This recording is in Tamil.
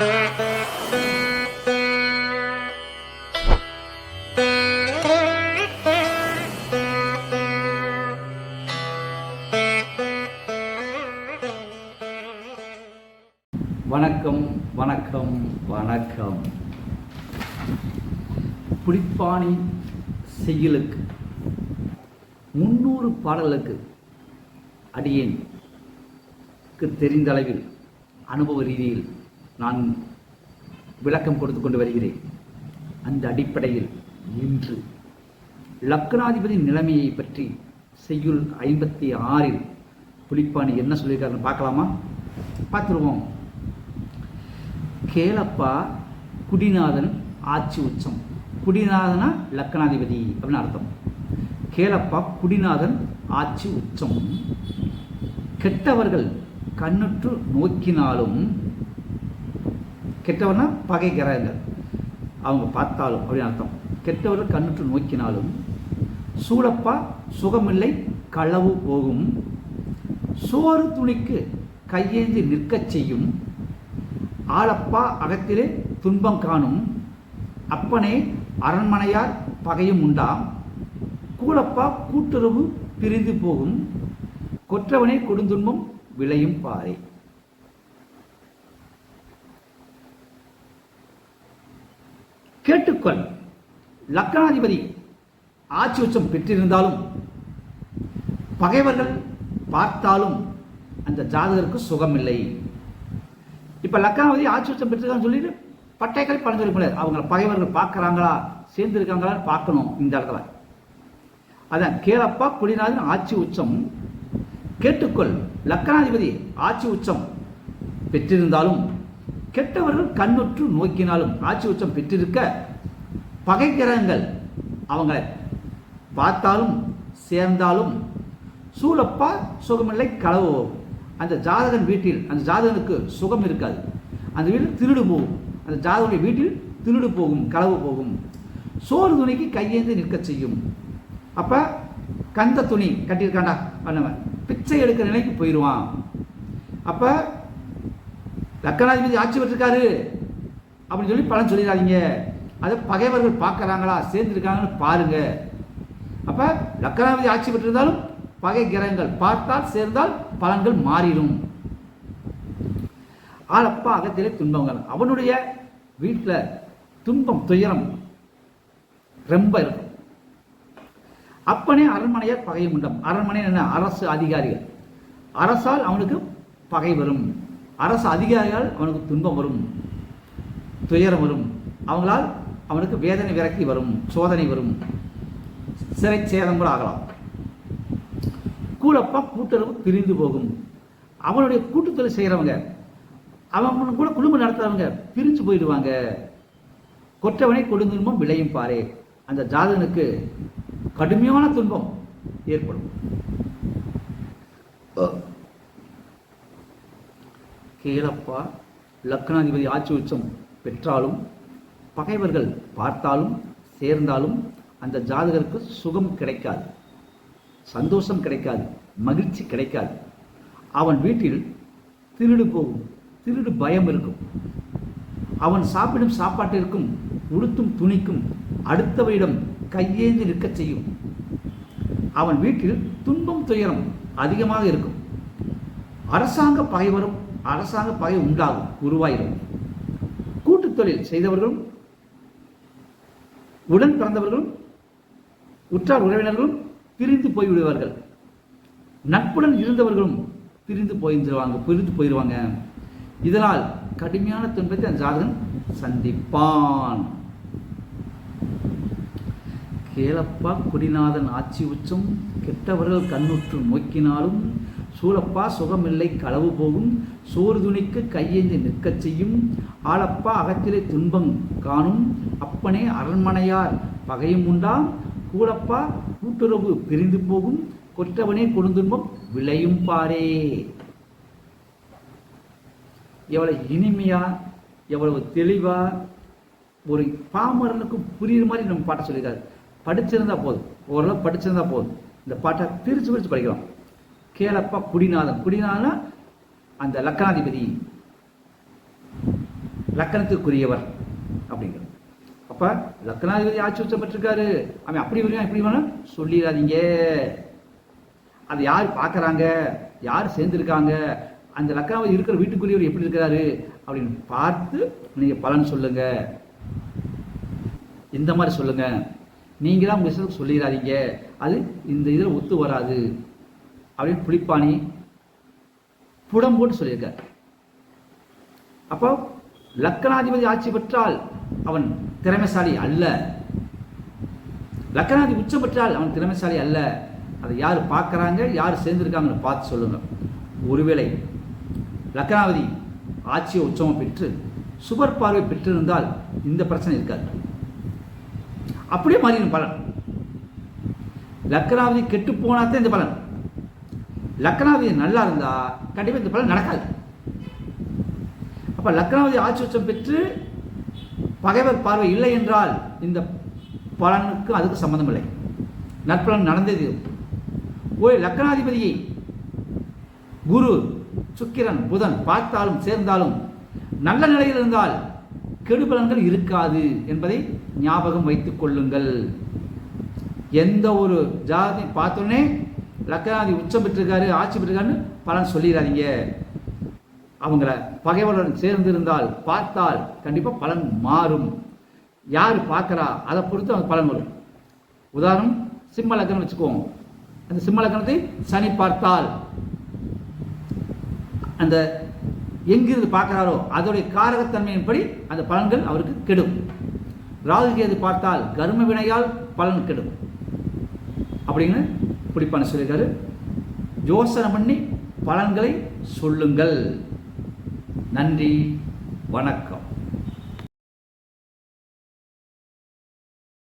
வணக்கம் வணக்கம் வணக்கம். பிடிப்பாணி செய்யலுக்கு முந்நூறு பாடலுக்கு அடியேன். தெரிந்த அளவில் அனுபவ ரீதியில் நான் விளக்கம் கொடுத்து கொண்டு வருகிறேன். அந்த அடிப்படையில் இன்று லக்னாதிபதி நிலைமையை பற்றி செய்யுள் ஐம்பத்தி ஆறில் புலிப்பாணி என்ன சொல்லியிருக்காருன்னு பார்க்கலாமா? பார்த்துருவோம். கேளப்பா குடிநாதன் ஆட்சி உச்சம். குடிநாதனா லக்னாதிபதி அப்படின்னு அர்த்தம். கேளப்பா குடிநாதன் ஆட்சி உச்சம். கெட்டவர்கள் கண்ணுற்று நோக்கினாலும் கெட்டவனா பகைக்கிறாங்க அவங்க பார்த்தாலும் அப்படின்னு அர்த்தம். கெட்டவர்கள் கண்ணுற்று நோக்கினாலும் சூழப்பா சுகமில்லை களவு போகும். சோறு துணிக்கு கையேந்தி நிற்கச் செய்யும். ஆளப்பா அகத்திலே துன்பம் காணும். அப்பனே அரண்மனையார் பகையும் உண்டாம் கூலப்பா கூட்டுறவு பிரிந்து போகும். கொற்றவனே கொடுந்துன்பம் விளையும் பாறை. கேட்டுக்கொள் லக்னாதிபதி ஆட்சி உச்சம் பெற்றிருந்தாலும் பகைவர்கள் பார்த்தாலும் அந்த ஜாதகருக்கு சுகமில்லை. இப்போ லக்னாதிபதி ஆட்சி உச்சம் பெற்றிருக்கான்னு சொல்லிட்டு பட்டைக்கலை பலன் முடியாது அவங்கள பகைவர்கள் பார்க்குறாங்களா? சேர்ந்துருக்காங்களான்னு பார்க்கணும் இந்த இடத்துல. அதான் கேளப்பா குடிநாதன் ஆட்சி உச்சம் கேட்டுக்கொள். லக்கணாதிபதி ஆட்சி உச்சம் பெற்றிருந்தாலும் கெட்டவர்கள் கண்ணுற்று நோக்கினாலும் ஆட்சி உச்சம் பெற்றிருக்க பகை கிரகங்கள் அவங்களை பார்த்தாலும் சேர்ந்தாலும் சூழப்பா சுகமில்லை களவு அந்த ஜாதகன் வீட்டில் அந்த ஜாதகனுக்கு சுகம் இருக்காது. அந்த வீட்டில் திருடு போகும். அந்த ஜாதகனுடைய வீட்டில் திருடு போகும் களவு போகும். சோறு துணிக்கு கையேந்து நிற்க செய்யும். அப்போ கந்த துணி கட்டியிருக்காண்டா பண்ணவன் பிச்சை எடுக்கிற நிலைக்கு போயிடுவான். அப்போ லக்கணாதிபதி ஆட்சி பெற்றிருக்காரு அப்படின்னு சொல்லி பலன் சொல்லிடாதீங்க. அதை பகைவர்கள் பார்க்குறாங்களா? சேர்ந்துருக்காங்கன்னு பாருங்க. அப்போ லக்கணாதிபதி ஆட்சி பெற்றிருந்தாலும் பகை கிரகங்கள் பார்த்தால் சேர்ந்தால் பலன்கள் மாறிடும். ஆளப்பா அகத்திலே துன்பங்கள். அவனுடைய வீட்டில் துன்பம் துயரம் ரொம்ப இருக்கும். அப்பனே அரண்மனையார் பகை உண்டம் அரண்மனை என்ன? அரசு அதிகாரிகள். அரசால் அவனுக்கு பகை வரும். அரசு அதிகாரிகள் அவனுக்கு துன்பம் வரும். துயரம் வரும். அவங்களால் அவனுக்கு வேதனை விரக்தி வரும் சோதனை வரும். சிறை சேதம் கூட ஆகலாம். கூடப்பா கூட்டுறவு பிரிந்து போகும். அவனுடைய கூட்டுத்தொழில் செய்கிறவங்க அவன் கூட குடும்பம் நடத்துறவங்க பிரிஞ்சு போயிடுவாங்க. கொற்றவனை கொடுந்துன்பம் விளையும் பாரு. அந்த ஜாதகனுக்கு கடுமையான துன்பம் ஏற்படும். கேளப்பா லக்னாதிபதி ஆட்சி உச்சம் பெற்றாலும் பகைவர்கள் பார்த்தாலும் சேர்ந்தாலும் அந்த ஜாதகருக்கு சுகம் கிடைக்காது. சந்தோஷம் கிடைக்காது. மகிழ்ச்சி கிடைக்காது. அவன் வீட்டில் திருடு போகும். திருடு பயம் இருக்கும். அவன் சாப்பிடும் சாப்பாட்டிற்கும் உடுத்தும் துணிக்கும் அடுத்தவரிடம் கையேந்தி நிற்கச் செய்யும். அவன் வீட்டில் துன்பம் துயரம் அதிகமாக இருக்கும். அரசாங்க பகைவரும் அரசாங்க பகை உண்டாகும். உருவாயிரும். கூட்டுத் தொழில் செய்தவர்களும் உடன் பிறந்தவர்களும் உற்றார் உறவினர்களும் பிரிந்து போய்விடுவார்கள். நட்புடன் இருந்தவர்களும் பிரிந்து போயிருவாங்க பிரிந்து போயிடுவாங்க இதனால் கடுமையான துன்பத்தை அந்த ஜாதகன் சந்திப்பான். கேளப்பா குடிநாதன் ஆட்சி உச்சம் கெட்டவர்கள் கண்ணுற்று நோக்கினாலும் சூழப்பா சுகமில்லை களவு போகும். சோறு துணிக்கு கையேந்தி நிற்கச் செய்யும். ஆளப்பா அகத்திலே துன்பம் காணும். அப்பனே அரண்மனையார் பகையும் உண்டாம் கூடப்பா கூட்டுறவு பிரிந்து போகும். கொற்றவனே கொடுந்துன்பம் விளையும் பாரே. எவ்வளவு இனிமையா எவ்வளவு தெளிவா. ஒரு பாமரனுக்கு புரியுற மாதிரி நம்ம பாட்டை சொல்லியிருக்காரு. படிச்சிருந்தா போதும். ஓரளவு படிச்சிருந்தா போதும். இந்த பாட்டை பிரித்து பிரித்து படிக்கலாம். கேளப்பா குடிநாதன் குடிநாதனா அந்த லக்கணாதிபதி லக்கணத்துக்குரியவர் அப்படிங்கிறது. அப்போ லக்கணாதிபதி ஆட்சி உச்சப்பட்டிருக்காரு. அவன் அப்படி வரையும் இப்படி வேணும் சொல்லிடாதீங்க. அதை யார் பார்க்குறாங்க? யார் சேர்ந்துருக்காங்க? அந்த லக்கணாதிபதி இருக்கிற வீட்டுக்குரியவர் எப்படி இருக்கிறாரு? அப்படின்னு பார்த்து நீங்கள் பலன் சொல்லுங்க. இந்த மாதிரி சொல்லுங்க. நீங்க தான் உங்க சொல்லிடாதீங்க. அது இந்த இதில் ஒத்து வராது. அப்படின்னு புளிப்பானி புடம் போட்டு சொல்லியிருக்கார். அப்போ லக்கணாதிபதி ஆட்சி பெற்றால் அவன் திறமைசாலி அல்ல. லக்கணாதி உச்சம் பெற்றால் அவன் திறமைசாலி அல்ல. அதை யார் பார்க்கறாங்க? யார் சேர்ந்துருக்காங்கன்னு பார்த்து சொல்லுங்க. ஒருவேளை லக்கணாவதி ஆட்சியை உச்சமம் பெற்று சுபர் பார்வை பெற்றிருந்தால் இந்த பிரச்சனை இருக்காது. அப்படியே மாறிடும் பலன். லக்கணாவதி கெட்டு போனாதான் இந்த பலன். லக்னாவதி நல்லா இருந்தால் கண்டிப்பாக இந்த பலன் நடக்காது. அப்போ லக்னாவதி ஆட்சி உச்சம் பெற்று பகைவர் பார்வை இல்லை என்றால் இந்த பலனுக்கு அதுக்கு சம்மந்தமில்லை இல்லை நற்பலன் நடந்தது ஒரு லக்னாதிபதியை குரு சுக்கிரன் புதன் பார்த்தாலும் சேர்ந்தாலும் நல்ல நிலையில் இருந்தால் கெடுபலன்கள் இருக்காது என்பதை ஞாபகம் வைத்துக் கொள்ளுங்கள். எந்த ஒரு ஜாதி பார்த்தோன்னே லக்கணாதி உச்சம் பெற்றிருக்காரு ஆட்சி பெற்றிருக்காருன்னு பலன் சொல்லிடாதீங்க அவங்கள பகைவருடன் சேர்ந்திருந்தால் பார்த்தால் கண்டிப்பாக பலன் மாறும். யார் பார்க்குறா? அதை பொறுத்து அவங்க பலன் வரும். உதாரணம் சிம்ம லக்கணம் வச்சுக்குவோம் அந்த சிம்ம லக்கணத்தை சனி பார்த்தால் அந்த எங்கிருந்து பார்க்குறாரோ அதோடைய காரகத்தன்மையின்படி அந்த பலன்கள் அவருக்கு கெடும். ராகு கேது பார்த்தால் கரும வினையால் பலன் கெடும். அப்படின்னு பிடிப்பான சொல்லியிருக்காரு. யோசனை பண்ணி பலன்களை சொல்லுங்கள். நன்றி. வணக்கம்.